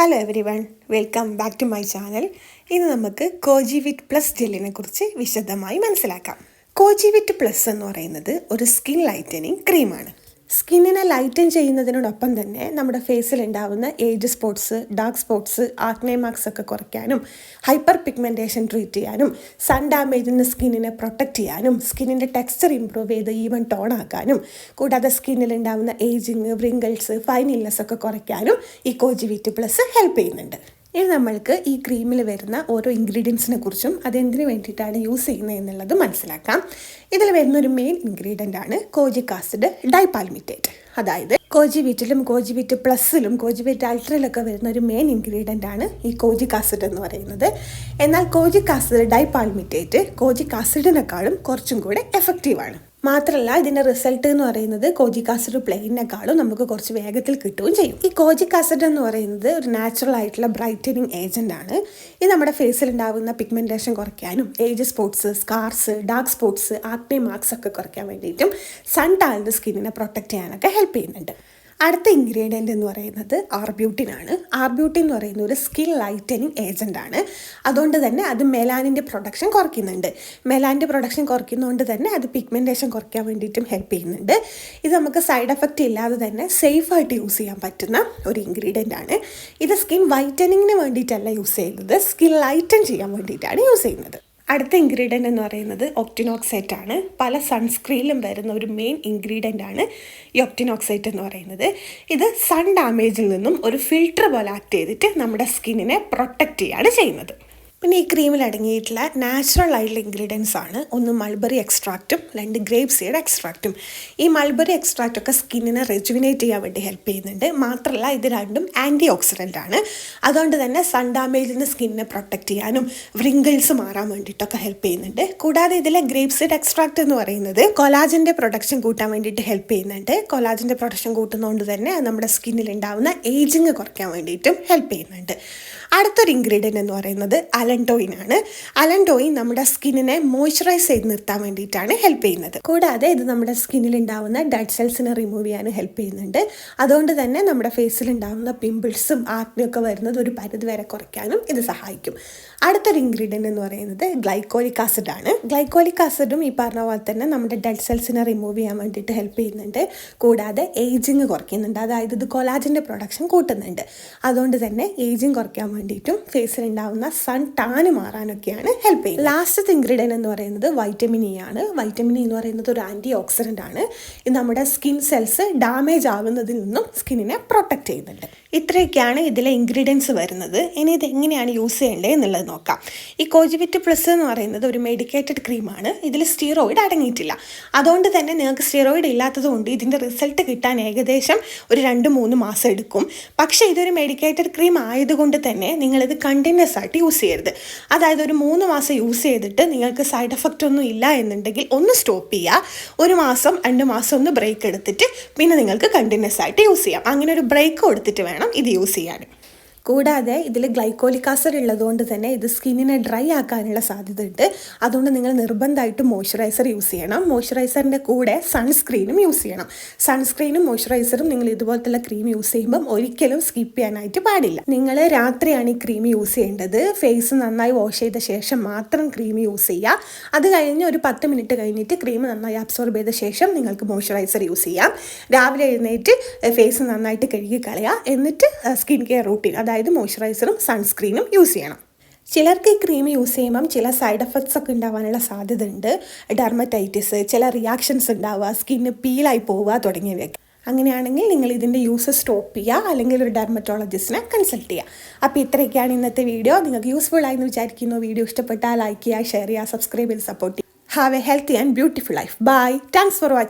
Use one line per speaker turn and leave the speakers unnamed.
Hello everyone welcome back to my channel ഇന്ന് നമുക്ക് കോജിവിറ്റ് plus ജെല്ലിനെ കുറിച്ച് വിശദമായി മനസ്സിലാക്കാം. കോജിവിറ്റ് പ്ലസ് എന്ന് പറയുന്നത് ഒരു സ്കിൻ ലൈറ്റനിങ് ക്രീമാണ് സ്കിന്നിനെ ലൈറ്റൻ ചെയ്യുന്നതിനോടൊപ്പം തന്നെ നമ്മുടെ ഫേസിൽ ഉണ്ടാവുന്ന age spots dark spots acne marks ഒക്കെ കുറയ്ക്കാനും ഹൈപ്പർ പിഗ്മെന്റേഷൻ ട്രീറ്റ് ചെയ്യാനും സൺ ഡാമേജിൽ നിന്ന് സ്കിന്നിനെ പ്രൊട്ടക്റ്റ് ചെയ്യാനും സ്കിന്നിന്റെ ടെക്സ്ചർ ഇമ്പ്രൂവ് ചെയ്ത് ഈവൻ ടോൺ ആക്കാനും കൂടാതെ സ്കിന്നിൽ ഉണ്ടാവുന്ന ഏജിങ് വ്രിങ്കിൾസ് ഫൈൻ ഒക്കെ കുറയ്ക്കാനും ഈ കോജി വിറ്റി പ്ലസ് ഹെൽപ്പ് ചെയ്യുന്നുണ്ട്. ഇനി നമ്മൾക്ക് ഈ ക്രീമിൽ വരുന്ന ഓരോ ഇൻഗ്രീഡിയൻസിനെ കുറിച്ചും അതെന്തിനു വേണ്ടിയിട്ടാണ് യൂസ് ചെയ്യുന്നത് എന്നുള്ളത് മനസ്സിലാക്കാം. ഇതിൽ വരുന്ന ഒരു മെയിൻ ഇൻഗ്രീഡിയന്റ് ആണ് കോജിക് ആസിഡ് ഡൈപാൽമിറ്റേറ്റ്. അതായത് കോജി വീറ്റിലും കോജി വീറ്റ് പ്ലസ്സിലും കോജി വീറ്റ് അൾട്രയിലൊക്കെ വരുന്ന ഒരു മെയിൻ ഇൻഗ്രീഡിയന്റ് ആണ് ഈ കോജിക് ആസിഡ് എന്ന് പറയുന്നത്. എന്നാൽ കോജിക് ആസിഡ് ഡൈപാൽമിറ്റേറ്റ് കോജിക് ആസിഡിനെക്കാളും കുറച്ചും കൂടെ എഫക്റ്റീവാണ് മാത്രമല്ല ഇതിന്റെ റിസൾട്ട് എന്ന് പറയുന്നത് കോജി കാസഡ് പ്ലെയിനേക്കാളും നമുക്ക് കുറച്ച് വേഗത്തിൽ കിട്ടുകയും ചെയ്യും. ഈ കോജി കാസഡ് എന്ന് പറയുന്നത് ഒരു നാച്ചുറൽ ആയിട്ടുള്ള ബ്രൈറ്റനിങ് ഏജന്റ് ആണ്. ഇത് നമ്മുടെ ഫേസിൽ ഉണ്ടാകുന്ന പിഗ്മെന്റേഷൻ കുറയ്ക്കാനും age spots scars dark spots acne marks ഒക്കെ കുറയ്ക്കാൻ വേണ്ടിയിട്ടും സൺ ടാലിന്റെ സ്കിന്നിനെ പ്രൊട്ടക്റ്റ് ചെയ്യാനൊക്കെ ഹെൽപ്പ് ചെയ്യുന്നുണ്ട്. അടുത്ത ഇൻഗ്രീഡിയന്റ് എന്ന് പറയുന്നത് ആർബ്യൂട്ടിൻ ആണ്. ആർബ്യൂട്ടിൻ എന്ന് പറയുന്ന ഒരു സ്കിൻ ലൈറ്റനിങ് ആണ്. അതുകൊണ്ട് തന്നെ അത് മെലാനിന്റെ പ്രൊഡക്ഷൻ കുറയ്ക്കുന്നുണ്ട്. മെലാനിന്റെ പ്രൊഡക്ഷൻ കുറയ്ക്കുന്നതുകൊണ്ട് തന്നെ അത് പിഗ്മെന്റേഷൻ കുറയ്ക്കാൻ വേണ്ടിയിട്ടും ഹെൽപ്പ് ചെയ്യുന്നുണ്ട്. ഇത് നമുക്ക് സൈഡ് എഫക്റ്റ് ഇല്ലാതെ തന്നെ സേഫായിട്ട് യൂസ് ചെയ്യാൻ പറ്റുന്ന ഒരു ഇൻഗ്രീഡിയന്റ് ആണ്. ഇത് സ്കിൻ വൈറ്റനിങ്ങിന് വേണ്ടിയിട്ടല്ല യൂസ് ചെയ്യുന്നത് സ്കിൻ ലൈറ്റൻ ചെയ്യാൻ വേണ്ടിയിട്ടാണ് യൂസ് ചെയ്യുന്നത്. അടുത്ത ഇൻഗ്രീഡിയന്റ് എന്ന് പറയുന്നത് ഒക്ടിനോക്സൈറ്റ് ആണ്. പല സൺസ്ക്രീനിലും വരുന്ന ഒരു മെയിൻ ഇൻഗ്രീഡിയന്റ് ആണ് ഈ ഒക്ടിനോക്സൈറ്റ് എന്ന് പറയുന്നത്. ഇത് സൺ ഡാമേജിൽ നിന്നും ഒരു ഫിൽട്ടർ പോലെ ആക്ട് ചെയ്തിട്ട് നമ്മുടെ സ്കിന്നിനെ പ്രൊട്ടക്റ്റ് ചെയ്യാണ് ചെയ്യുന്നത്. പിന്നെ ഈ ക്രീമിൽ അടങ്ങിയിട്ടുള്ള നാച്ചുറൽ ആയിട്ടുള്ള ഇൻഗ്രീഡിയൻസ് ആണ്. ഒന്ന് മൾബറി എക്സ്ട്രാക്റ്റും രണ്ട് ഗ്രേപ്പ് സീഡ് എക്സ്ട്രാക്റ്റും ഈ മൾബറി എക്സ്ട്രാക്റ്റ് ഒക്കെ സ്കിന്നിനെ റെജുവിനേറ്റ് ചെയ്യാൻ വേണ്ടി ഹെൽപ്പ് ചെയ്യുന്നുണ്ട്. മാത്രമല്ല ഇത് രണ്ടും ആന്റി ഓക്സിഡന്റ് ആണ്. അതുകൊണ്ട് തന്നെ സൺ ഡാമേജിൽ നിന്ന് സ്കിന്നിനെ പ്രൊട്ടക്റ്റ് ചെയ്യാനും വ്രിങ്കിൾസ് മാറാൻ വേണ്ടിയിട്ടൊക്കെ ഹെൽപ്പ് ചെയ്യുന്നുണ്ട്. കൂടാതെ ഇതിലെ ഗ്രേപ്പ് സീഡ് എക്സ്ട്രാക്റ്റ് എന്ന് പറയുന്നത് കൊലാജിന്റെ പ്രൊഡക്ഷൻ കൂട്ടാൻ വേണ്ടിയിട്ട് ഹെൽപ്പ് ചെയ്യുന്നുണ്ട്. കൊലാജിന്റെ പ്രൊഡക്ഷൻ കൂട്ടുന്നതുകൊണ്ട് തന്നെ നമ്മുടെ സ്കിന്നിൽ ഉണ്ടാവുന്ന ഏജിങ് കുറയ്ക്കാൻ വേണ്ടിയിട്ടും ഹെൽപ്പ് ചെയ്യുന്നുണ്ട്. അടുത്തൊരു ഇൻഗ്രീഡിയന്റ് എന്ന് പറയുന്നത് അലൻഡോയിൻ ആണ്. അലൻഡോയിൻ നമ്മുടെ സ്കിന്നിനെ മോയ്സ്ചറൈസ് ചെയ്ത് നിർത്താൻ വേണ്ടിയിട്ടാണ് ഹെൽപ്പ് ചെയ്യുന്നത്. കൂടാതെ ഇത് നമ്മുടെ സ്കിന്നിൽ ഉണ്ടാവുന്ന ഡെഡ് സെൽസിനെ റിമൂവ് ചെയ്യാൻ ഹെൽപ്പ് ചെയ്യുന്നുണ്ട്. അതുകൊണ്ട് തന്നെ നമ്മുടെ ഫേസിൽ ഉണ്ടാവുന്ന പിമ്പിൾസും ആക്നെയൊക്കെ വരുന്നത് ഒരു പരിധി വരെ കുറയ്ക്കാനും ഇത് സഹായിക്കും. അടുത്തൊരു ഇൻഗ്രീഡിയന്റ് എന്ന് പറയുന്നത് ഗ്ലൈക്കോലിക് ആസിഡ് ആണ്. ഗ്ലൈക്കോലിക് ആസിഡും ഈ പറഞ്ഞ പോലെ തന്നെ നമ്മുടെ ഡെഡ് സെൽസിനെ റിമൂവ് ചെയ്യാൻ വേണ്ടിയിട്ട് ഹെൽപ്പ് ചെയ്യുന്നുണ്ട്. കൂടാതെ ഏജിങ് കുറയ്ക്കുന്നുണ്ട്. അതായത് ഇത് കൊലാജിന്റെ പ്രൊഡക്ഷൻ കൂട്ടുന്നുണ്ട്. അതുകൊണ്ട് തന്നെ ഏജിങ് കുറയ്ക്കാൻ വേണ്ടിയിട്ടും ഫേസിൽ ഉണ്ടാവുന്ന സൺ ടാന് മാറാനൊക്കെയാണ് ഹെൽപ്പ് ചെയ്യുന്നത്. ലാസ്റ്റത്തെ ഇൻഗ്രീഡിയൻ എന്ന് പറയുന്നത് വൈറ്റമിൻ ഇ ആണ്. വൈറ്റമിൻ ഇ എന്ന് പറയുന്നത് ഒരു ആന്റി ഓക്സിഡന്റ് ആണ്. ഇത് നമ്മുടെ സ്കിൻ സെൽസ് ഡാമേജ് ആവുന്നതിൽ നിന്നും സ്കിന്നിനെ പ്രൊട്ടക്റ്റ് ചെയ്യുന്നുണ്ട്. ഇത്രയൊക്കെയാണ് ഇതിലെ ഇൻഗ്രീഡിയൻസ് വരുന്നത്. ഇനി ഇത് എങ്ങനെയാണ് യൂസ് ചെയ്യേണ്ടത് എന്നുള്ളത് നോക്കാം. ഈ കോജിവിറ്റ് പ്ലസ് എന്ന് പറയുന്നത് ഒരു മെഡിക്കേറ്റഡ് ക്രീമാണ് ഇതിൽ സ്റ്റീറോയിഡ് അടങ്ങിയിട്ടില്ല. അതുകൊണ്ട് തന്നെ നിങ്ങൾക്ക് സ്റ്റീറോയിഡ് ഇല്ലാത്തതുകൊണ്ട് ഇതിന്റെ റിസൾട്ട് കിട്ടാൻ ഏകദേശം ഒരു രണ്ട് മൂന്ന് മാസം എടുക്കും. പക്ഷേ ഇതൊരു മെഡിക്കേറ്റഡ് ക്രീം ആയതുകൊണ്ട് തന്നെ നിങ്ങളിത് കണ്ടിന്യൂസ് ആയിട്ട് യൂസ് ചെയ്യരുത്. അതായത് ഒരു മൂന്ന് മാസം യൂസ് ചെയ്തിട്ട് നിങ്ങൾക്ക് സൈഡ് എഫക്റ്റ് ഒന്നും ഇല്ല എന്നുണ്ടെങ്കിൽ ഒന്ന് സ്റ്റോപ്പ് ചെയ്യുക ഒരു മാസം രണ്ട് മാസം ഒന്ന് ബ്രേക്ക് എടുത്തിട്ട് പിന്നെ നിങ്ങൾക്ക് കണ്ടിന്യൂസ് ആയിട്ട് യൂസ് ചെയ്യാം. അങ്ങനെ ഒരു ബ്രേക്ക് കൊടുത്തിട്ട് വേണം ഇത് യൂസ് ചെയ്യാൻ. കൂടാതെ ഇതിൽ ഗ്ലൈക്കോലിക് ആസിഡ് ഉള്ളതുകൊണ്ട് തന്നെ ഇത് സ്കിന്നിനെ ഡ്രൈ ആക്കാനുള്ള സാധ്യത ഉണ്ട് അതുകൊണ്ട് നിങ്ങൾ നിർബന്ധമായിട്ടും മോയ്സ്ചറൈസർ യൂസ് ചെയ്യണം. മോയ്സ്ചറൈസറിന്റെ കൂടെ സൺസ്ക്രീനും യൂസ് ചെയ്യണം. സൺസ്ക്രീനും മോയ്സ്ചറൈസറും നിങ്ങൾ ഇതുപോലത്തെ ക്രീം യൂസ് ചെയ്യുമ്പം ഒരിക്കലും സ്കിപ്പ് ചെയ്യാനായിട്ട് പാടില്ല. നിങ്ങൾ രാത്രിയാണ് ഈ ക്രീം യൂസ് ചെയ്യേണ്ടത്. ഫേസ് നന്നായി വാഷ് ചെയ്ത ശേഷം മാത്രം ക്രീം യൂസ് ചെയ്യുക. അത് കഴിഞ്ഞ് ഒരു പത്ത് മിനിറ്റ് കഴിഞ്ഞിട്ട് ക്രീം നന്നായി അബ്സോർബ് ചെയ്ത ശേഷം നിങ്ങൾക്ക് മോയ്സ്ചറൈസർ യൂസ് ചെയ്യാം. രാവിലെ എഴുന്നേറ്റ് ഫേസ് നന്നായിട്ട് കഴുകി കളയുക. എന്നിട്ട് സ്കിൻ കെയർ റൂട്ടീൻ അതായത് മോയ്സ്ചറൈസറും സൺസ്ക്രീനും യൂസ് ചെയ്യണം. ചിലർക്ക് ഈ ക്രീം യൂസ് ചെയ്യുമ്പം ചില സൈഡ് എഫക്ട്സ് ഒക്കെ ഉണ്ടാവാനുള്ള സാധ്യത ഉണ്ട് ഡെർമറ്റൈറ്റിസ് ചില റിയാക്ഷൻസ് ഉണ്ടാവുക സ്കിന്ന് പീലായി പോവുക തുടങ്ങിയവയൊക്കെ. അങ്ങനെയാണെങ്കിൽ നിങ്ങൾ ഇതിന്റെ യൂസ് സ്റ്റോപ്പ് ചെയ്യുക അല്ലെങ്കിൽ ഒരു ഡെർമറ്റോളജിസ്റ്റിനെ കൺസൾട്ട് ചെയ്യുക. അപ്പോൾ ഇത്രയൊക്കെയാണ് ഇന്നത്തെ വീഡിയോ. നിങ്ങൾക്ക് യൂസ്ഫുൾ ആയെന്ന് വിചാരിക്കുന്നു. വീഡിയോ ഇഷ്ടപ്പെട്ടാൽ ലൈക്ക് ചെയ്യുക ഷെയർ ചെയ്യുക സബ്സ്ക്രൈബ് ചെയ്ത് സപ്പോർട്ട് ചെയ്യുക. Have a healthy and beautiful life. Bye. Thanks for watching.